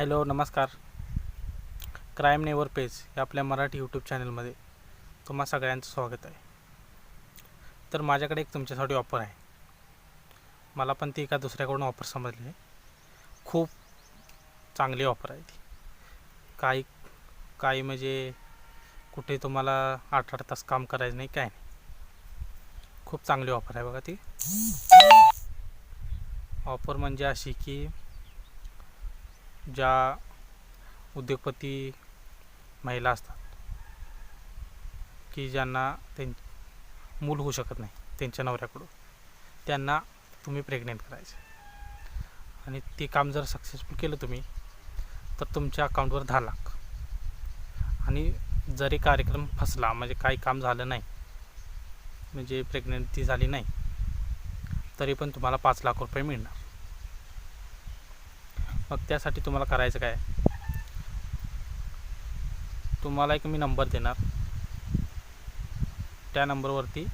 Hello नमस्कार. Crime never page या आपल्या मराठी यूट्यूब चॅनलमध्ये तुम्हा सगळ्यांचं स्वागत आहे. तर माझ्याकडे एक तुमच्यासाठी ऑफर आहे. मला पण ती एका दुसऱ्याकडून ऑफर समजली आहे. खूप चांगली ऑफर आहे ती. काही काही म्हणजे कुठे तुम्हाला आठ आठ तास काम करायचं नाही काय नाही. खूप चांगली ऑफर आहे बघा ती. ऑफर म्हणजे अशी की ज्या उद्योगपती महिला असतात की ज्यांना त्यां मूल होऊ शकत नाही त्यांच्या नवऱ्याकडून त्यांना तुम्ही प्रेग्नेंट करायचे. आणि ते काम जर सक्सेसफुल केलं तुम्ही तर तुमच्या अकाउंटवर दहा लाख. आणि जरी कार्यक्रम फसला म्हणजे काही काम झालं नाही म्हणजे प्रेग्नेंटी झाली नाही तरी पण तुम्हाला पाच लाख रुपये मिळणार. मग त्यासाठी तुम्हाला करायचं काय? तुम्हाला एक मी नंबर देणार. त्या नंबरवरती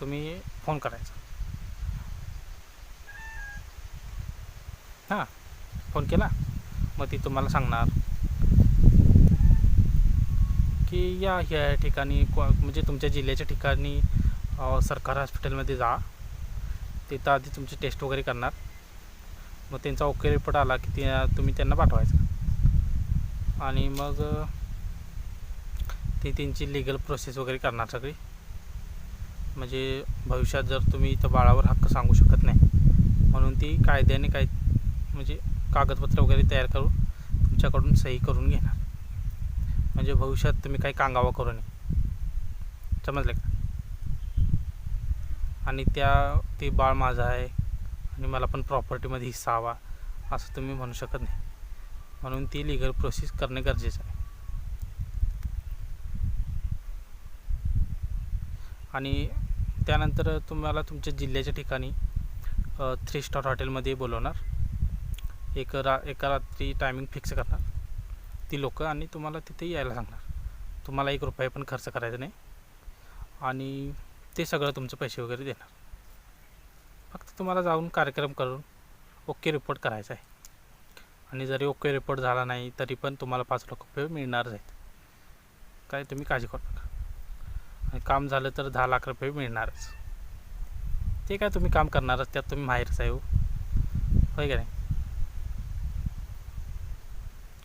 तुम्ही फोन करायचा. हां फोन केला? मग ती तुम्हाला सांगणार की या ह्या ठिकाणी को म्हणजे तुमच्या जिल्ह्याच्या ठिकाणी सरकारी हॉस्पिटलमध्ये जा. तिथं आधी तुमची टेस्ट वगैरे करणार. मग त्यांचा ओके रिपोर्ट आला की ते तुम्ही त्यांना पाठवायचा. आणि मग ते ती त्यांची लिगल प्रोसेस वगैरे करणार सगळी. म्हणजे भविष्यात जर तुम्ही इथं बाळावर हक्क सांगू शकत नाही म्हणून ती कायद्याने काय म्हणजे कागदपत्र वगैरे तयार करून तुमच्याकडून सही करून घेणार. म्हणजे भविष्यात तुम्ही काही कांगावा करू नये. समजले का? आणि त्या ते बाळ माझं आहे. आणि मला पण प्रॉपर्टीमध्ये हिस्सा हवा असं तुम्ही म्हणू शकत नाही. म्हणून ती लिगल प्रोसेस करणे गरजेचं आहे. आणि त्यानंतर तुम्हाला तुमच्या जिल्ह्याच्या ठिकाणी थ्री स्टार हॉटेलमध्ये बोलवणार. एक रा एका रात्री टायमिंग फिक्स करणार. ती लोकं आणि तुम्हाला तिथे यायला सांगणार. तुम्हाला एक रुपये पण खर्च करायचा नाही. आणि ते सगळं तुमचे पैसे वगैरे देणार. फक्त तुम्हाला जाऊन कार्यक्रम करून ओके रिपोर्ट करायचा आहे. आणि जरी ओके रिपोर्ट झाला नाही तरी पण तुम्हाला पाच लाख रुपये मिळणारच आहेत. काय तुम्ही काळजी करू नका. आणि काम झालं तर दहा लाख रुपये मिळणारच. ते काय तुम्ही काम करणारच त्यात तुम्ही माहेरच आहे हो. होय का नाही?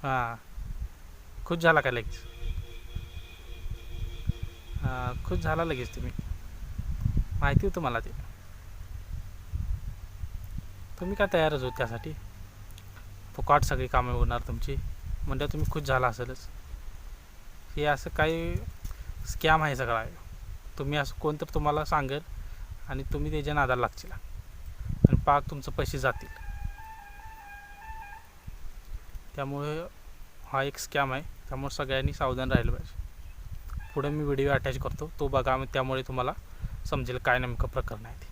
हां. खुश झाला काय लगेच? हां खुश झाला लगेच तुम्ही. माहिती होतं मला ते. तुम्ही काय तयारच होत त्यासाठी? फुकाट सगळी कामं होणार तुमची. म्हणजे तुम्ही खुश झाला असेलच. हे असं काही स्कॅम आहे सगळा. तुम्ही असं कोणतं तुम्हाला सांगेल आणि तुम्ही त्याच्या नादाला लागतील. आणि पाक तुमचं पैसे जातील. त्यामुळे हा एक स्कॅम आहे. त्यामुळे सगळ्यांनी सावधान राहिलं पाहिजे. पुढे मी व्हिडिओ अटॅच करतो. तो बघा मग त्यामुळे तुम्हाला समजेल काय नेमकं प्रकरण आहे ते.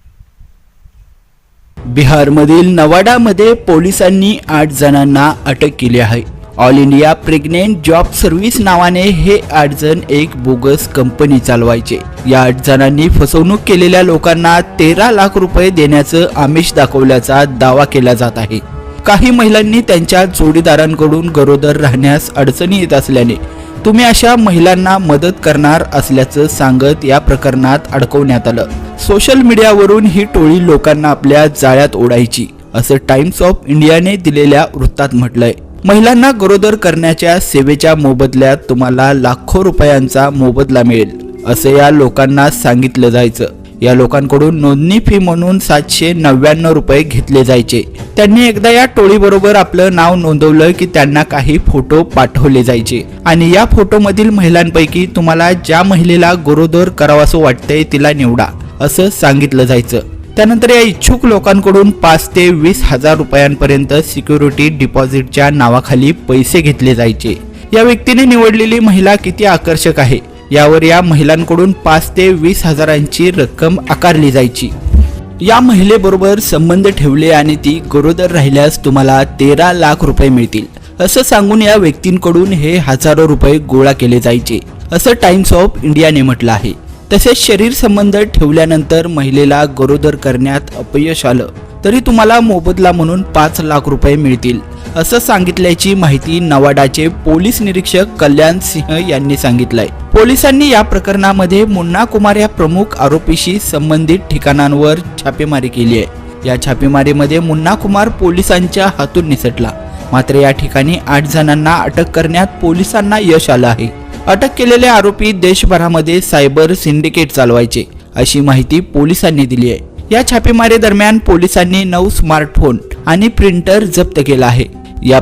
बिहारमधील नवाडामध्ये पोलिसांनी आठ जणांना अटक केली आहे. All India pregnant job service नावाने हे आठ जण एक बोगस कंपनी चालवायचे. या आठ जणांनी फसवणूक केलेल्या लोकांना तेरा लाख रुपये देण्याचं आमिष दाखवल्याचा दावा केला जात आहे. काही महिलांनी त्यांच्या जोडीदारांकडून गरोदर राहण्यास अडचणी येत असल्याने तुम्ही अशा महिलांना मदत करणार असल्याचं सांगत या प्रकरणात अडकवण्यात आलं. सोशल मीडियावरून ही टोळी लोकांना आपल्या जाळ्यात ओढायची असं टाइम्स ऑफ इंडियाने दिलेल्या वृत्तात म्हटलंय. महिलांना गरोदर करण्याच्या सेवेच्या मोबदल्यात तुम्हाला लाखो रुपयांचा मोबदला मिळेल असं या लोकांना सांगितलं जायचं. या लोकांकडून नोंदणी फी म्हणून सातशे नव्याण्णव रुपये घेतले जायचे. त्यांनी एकदा या टोळीबरोबर आपलं नाव नोंदवलं की त्यांना काही फोटो पाठवले जायचे. आणि या फोटोमधील महिलांपैकी तुम्हाला ज्या महिलेला गरोदर करावासं वाटतंय तिला निवडा असं सांगितलं जायचं. त्यानंतर या इच्छुक लोकांकडून पाच ते वीस हजार रुपयांपर्यंत सिक्युरिटी डिपॉझिटच्या नावाखाली पैसे घेतले जायचे. या व्यक्तीने निवडलेली महिला किती आकर्षक आहे? यावर या महिलांकडून पाच ते वीस हजारांची रक्कम आकारली जायची. या महिलेबरोबर संबंध ठेवले आणि ती गरोदर राहिल्यास तुम्हाला तेरा लाख रुपये मिळतील. असं सांगून या व्यक्तींकडून हे हजारो रुपये गोळा केले जायचे असं टाइम्स ऑफ इंडियाने म्हटलं आहे. तसेच शरीर संबंध ठेवल्यानंतर महिलेला गरोदर करण्यात अपयश आलं तरी तुम्हाला मोबदला म्हणून पाच लाख रुपये मिळतील. असं सांगितल्याची माहिती नवाडाचे पोलीस निरीक्षक कल्याण सिंह यांनी सांगितलंय. पोलिसांनी या प्रकरणामध्ये मुन्ना कुमार या प्रमुख आरोपीशी संबंधित ठिकाणांवर छापेमारी केली आहे. या छापेमारीमध्ये मुन्ना कुमार पोलिसांच्या हातून निसटला. मात्र या ठिकाणी आठ जणांना अटक करण्यात पोलिसांना यश आलं आहे. अटक केलेले आरोपी देशभरामध्ये सायबर सिंडिकेट चालवायचे अशी माहिती पोलिसांनी दिली आहे. या छापेमारी दरम्यान पोलिसांनी नऊ स्मार्टफोन आणि प्रिंटर जप्त केला आहे. या